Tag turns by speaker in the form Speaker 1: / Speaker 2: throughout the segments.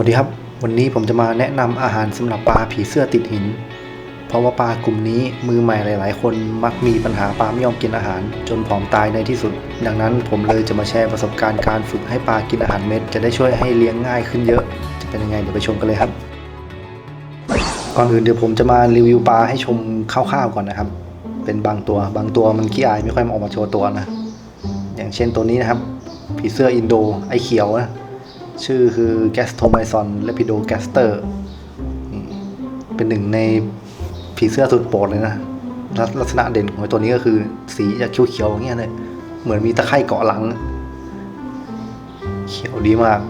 Speaker 1: วัสดีครับ วันนี้ผมจะมาแนะนำอาหารสำหรับปลาผีเสื้อติดหิน เพราะว่าปลากลุ่มนี้มือใหม่หลาย ๆ คนมักมีปัญหาปลาไม่ยอมกินอาหาร จนผอมตายในที่สุด ดังนั้นผมเลยจะมาแชร์ประสบการณ์การฝึกให้ปลากินอาหารเม็ด จะได้ช่วยให้เลี้ยงง่ายขึ้นเยอะ จะเป็นยังไงเดี๋ยวไปชมกันเลยครับ ก่อนอื่นเดี๋ยวผมจะมารีวิวปลาให้ชมคร่าวๆก่อนนะครับ เป็นบางตัว บางตัวมันขี้อายไม่ค่อยมาออกมาโชว์ตัวนะ อย่างเช่นตัวนี้นะครับ ผีเสื้ออินโดไอเขียวนะ ชื่อคือ g a s t o m y s o n l e p i d o g a s t e r เป็นหนึ่งในผีเสื้อสุดโปรดเลยนะลักลักษณะเด่นของตัวนี้ก็คือ สีจะเขียวๆอย่างเงี้ยเลยเหมือนมีตะไคร่เกาะหลัง เขียวดีมาก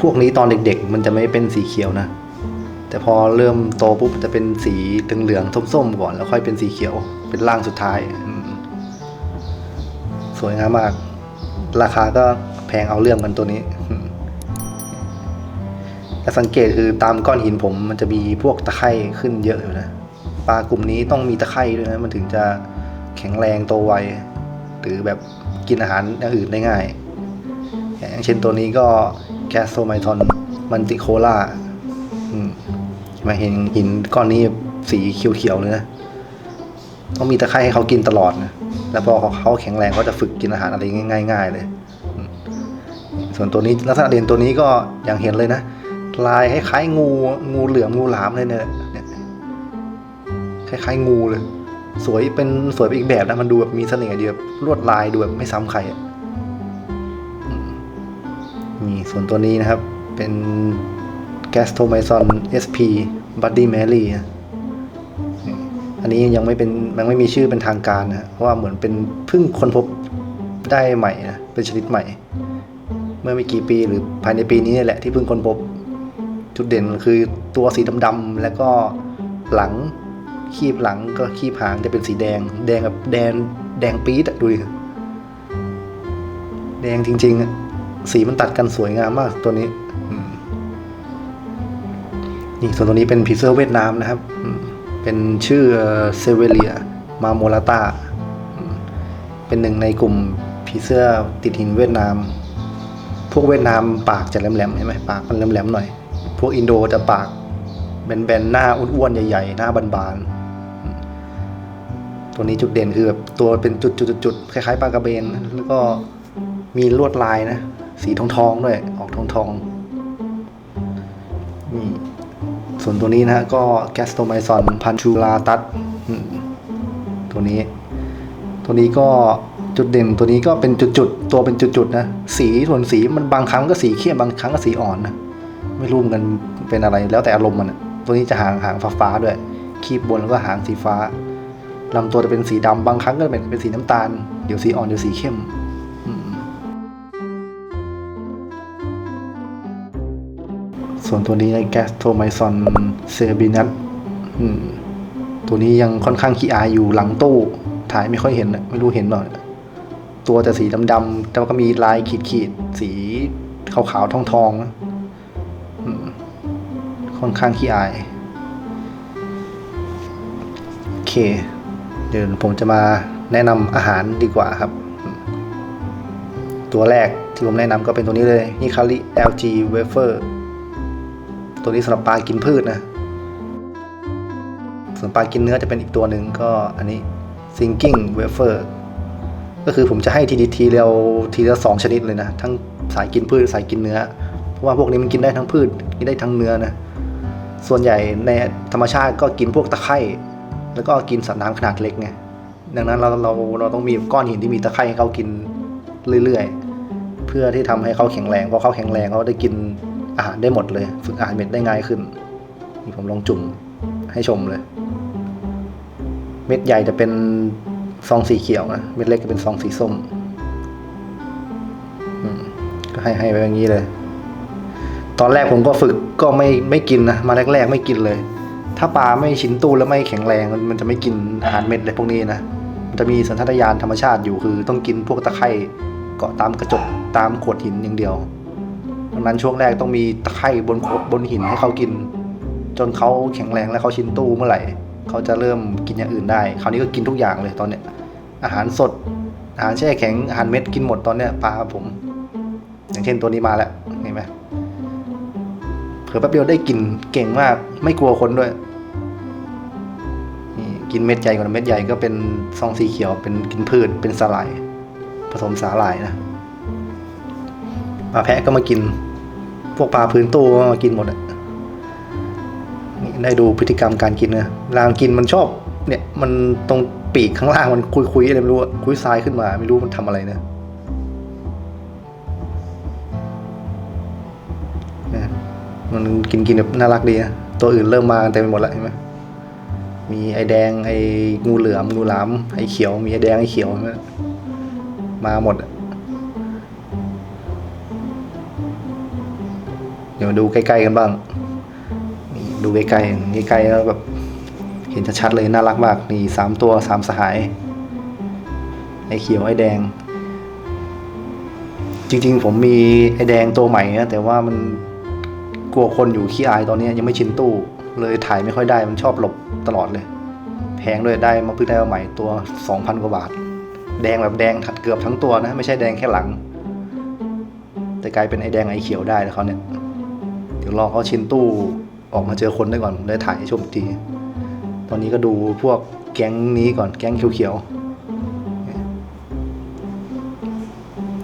Speaker 1: พวกนี้ตอนเด็กๆ มันจะไม่เป็นสีเขียวนะ แต่พอเริ่มโตปุ๊บจะเป็นสีเหลืองๆส้มๆก่อนแล้วค่อยเป็นสีเขียว เป็นร่างสุดท้าย สวยงามมาก ราคาก็แพงเอาเรื่องกันตัวนี้ แต่สังเกตคือตามก้อนหินผมมันจะมีพวกตะไคร่ขึ้นเยอะอยู่นะปลากลุ่มนี้ต้องมีตะไคร่ด้วยนะมันถึงจะแข็งแรงโตไวหรือแบบกินอาหารอย่างอื่นได้ง่าย อย่างเช่นตัวนี้ก็แคสโซไมทอนมันติโคล่ามาเห็นหินก้อนนี้สีเขียวๆเลยนะต้องมีตะไคร่ให้เขากินตลอดนะแล้วพอเขาแข็งแรงก็จะฝึกกินอาหารอะไรง่าย ๆ เลย ส่วนตัวนี้ลักษณะเด่นตัวนี้ก็อย่างเห็นเลยนะ ลายคล้ายๆงูงูเหลือมงูหลามเลยเนี่ยคล้ายๆงูเลย สวยเป็นสวยไปอีกแบบนะมันดูแบบมีเสน่ห์ดีแบบลวดลายดูแบบไม่ซ้ำใครนี่ส่วนตัวนี้นะครับ เป็น g a s t o m y s o n SP Buddy Mary นะนี่อันนี้ยังไม่เป็นยังไม่มีชื่อเป็นทางการนะเพราะว่าเหมือนเป็นเพิ่งค้นพบได้ใหม่นะเป็นชนิดใหม่ เมื่อไม่กี่ปีหรือภายในปีนี้นี่แหละที่เพิ่งค้นพบ จุดเด่นคือตัวสีดำๆแล้วก็หลังคีบหลังก็คีบหางจะเป็นสีแดง แดงแบบแดงแดงปี๊ดอะดูดิแดงจริงๆ สีมันตัดกันสวยงามมากตัวนี้นี่ส่วนตัวนี้เป็นผีเสื้อเวียดนามนะครับ เป็นชื่อเซเวเลียมาโมลาตาเป็นหนึ่งในกลุ่มผีเสื้อติดหินเวียดนาม พวกเวียดนามปากจะแหลมๆใช่ไหมปากมันแหลมๆหน่อย พวกอินโดจะปากแบนๆหน้าอ้วนๆใหญ่ ๆ หน้าบานๆตัวนี้จุดเด่นคือแบบตัวเป็นจุดๆๆคล้ายๆปลากระเบน แล้วก็มีลวดลายนะ สีทองๆด้วย ออกทองๆนี่ส่วนตัวนี้นะก็แกสโตไมซอนพันชูลาตัสตัวนี้ ตัวนี้ก็จุดเด่นตัวนี้ก็เป็นจุดๆ ตัวเป็นจุดๆนะ สีส่วนสีมันบางครั้งก็สีเข้มบางครั้งก็สีอ่อนนะ ไม่รู้เหมือนกันเป็นอะไรแล้วแต่อารมณ์มันตัวนี้จะหางหางฟ้าๆด้วย คีบบนแล้วก็หางสีฟ้าลำตัวจะเป็นสีดำบางครั้งก็เป็นเป็นสีน้ำตาล เดี๋ยวสีอ่อนเดี๋ยวสีเข้มส่วนตัวนี้แกสโทไมซอนเซบินัทตัวนี้ยังค่อนข้างขี้อายอยู่หลังตู้ ถ่ายไม่ค่อยเห็นนะไม่รู้เห็นหรอตัวจะสีดำๆแต่ก็มีลายขีดๆ สีขาวๆทองๆนะอืม ค่อนข้างขี้อายโอเค เดี๋ยวผมจะมาแนะนำอาหารดีกว่าครับ ตัวแรกที่ผมแนะนำก็เป็นตัวนี้เลยฮิคาริ LG Wafer ตัวนี้สำหรับปลากินพืชนะส่วนปลากินเนื้อจะเป็นอีกตัวหนึ่งก็อันนี้ Thinking Wafer ก็คือผมจะให้ทีดีทีเดียวทีละสองชนิดเลยนะ ทั้งสายกินพืชสายกินเนื้อ เพราะว่าพวกนี้มันกินได้ทั้งพืชกินได้ทั้งเนื้อนะ ส่วนใหญ่ในธรรมชาติก็กินพวกตะไคร่แล้วก็กินสัตว์น้ำขนาดเล็กไงดังนั้นเราเราเราต้องมีก้อนหินที่มีตะไคร่ให้เขากินเรื่อยๆ เพื่อที่ทำให้เขาแข็งแรงเพราะเขาแข็งแรงเขาได้กินอาหารได้หมดเลย ฝึกอาหารเม็ดได้ง่ายขึ้นนี่ผมลองจุ่มให้ชมเลย เม็ดใหญ่จะเป็นซองสีเขียวนะเม็ดเล็กจะเป็นซองสีส้มอืมก็ให้ให้ไปอย่างนี้เลย ตอนแรกผมก็ฝึก ก็ไม่ไม่กินนะมาแรกๆ ไม่กินเลย ถ้าปลาไม่ชิ้นตู้แล้วไม่แข็งแรงมันจะไม่กินอาหารเม็ดเลยพวกนี้นะมันจะมีสัญชาตญาณธรรมชาติอยู่คือ ต้องกินพวกตะไคร่เกาะตามกระจกตามโขดหินอย่างเดียวดังนั้นช่วงแรกต้องมีตะไคร่บนขดบนหินให้เขากิน จนเขาแข็งแรงและเขาชิ้นตู้เมื่อไหร่เขาจะเริ่มกินอย่างอื่นได้ คราวนี้ก็กินทุกอย่างเลยตอนเนี้ยอาหารสด อาหารแช่แข็งอาหารเม็ดกินหมดตอนเนี้ยปลาผม อย่างเช่นตัวนี้มาแล้วเห็นไหม อแป๊บเดียวได้กลิ่นเก่งมาก ไม่กลัวคนด้วยนี่กินเม็ดใหญ่กว่าเม็ดใหญ่ก็เป็นซองสีเขียว เป็นกินพืชเป็นสาหร่าย ผสมสาหร่ายนะปลาแพะก็มากิน พวกปลาพื้นตู้ก็มากินหมดอะนี่ได้ดูพฤติกรรมการกินนะลามันกินมันชอบ เนี่ย มันตรงปีกข้างล่างมันคุยๆอะไรไม่รู้คุยทรายขึ้นมา ไม่รู้มันทำอะไรนะนะ มันกินกินแบบน่ารักดีนะตัวอื่นเริ่มมาเต็มไปหมดแล้วเห็นไหมมีไอแดงไองูเหลือมงูหลามไอเขียว มีไอแดงไอเขียวมาหมด เดี๋ยวดูใกล้ๆกันบ้าง ดูใกล้ๆใกล้ๆแล้วแบบเห็นชัดๆเลยน่ารักมากนี่สามตัวสามสหาย ไอเขียวไอแดง จริงๆ ผมมีไอแดงตัวใหม่นะแต่ว่ามัน กลัวคนอยู่ขี้อายตอนนี้ยังไม่ชินตู้ เลยถ่ายไม่ค่อยได้มันชอบหลบตลอดเลย แพงด้วยได้มาเพิ่งได้มาใหม่ตัวสองพันกว่าบาท แดงแบบแดงถัดเกือบทั้งตัวนะ ไม่ใช่แดงแค่หลัง แต่กลายเป็นไอแดงไอเขียวได้แล้วเขาเนี่ยเดี๋ยวรอเขาชินตู้ออกมาเจอคนได้ก่อนได้ถ่ายให้ชมอีกที ตอนนี้ก็ดูพวกแก๊งนี้ก่อนแก๊งเขียวๆ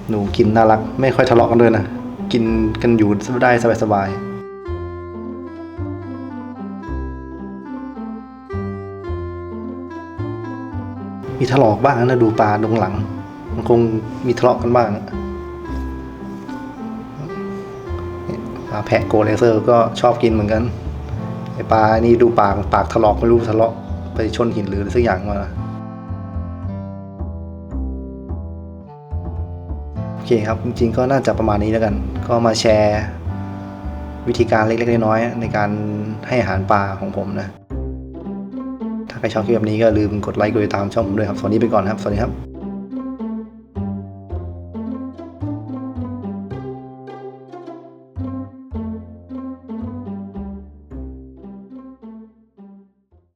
Speaker 1: หนูกินน่ารัก ไม่ค่อยทะเลาะกันด้วยนะ กินกันอยู่ได้สบายๆ มีทะเลาะบ้างนะดูปลาดงหลัง มันคงมีทะเลาะกันบ้างปลาแพะโกเลเซอร์ก็ชอบกินเหมือนกันไอปลานี่ดูปากปากถลอกไม่รู้ทะเลาะไปชนหินหรืออะไรสักอย่างมาโอเคครับจริงๆก็น่าจะประมาณนี้แล้วกัน ก็มาแชร์วิธีการเล็กๆน้อยๆในการให้อาหารปลาของผมนะ ใครชอบคลิปแบบนี้ก็ลืมกดไลค์กดติดตามช่องผมด้วยครับสวัสดีไปก่อนครับ สวัสดีครับ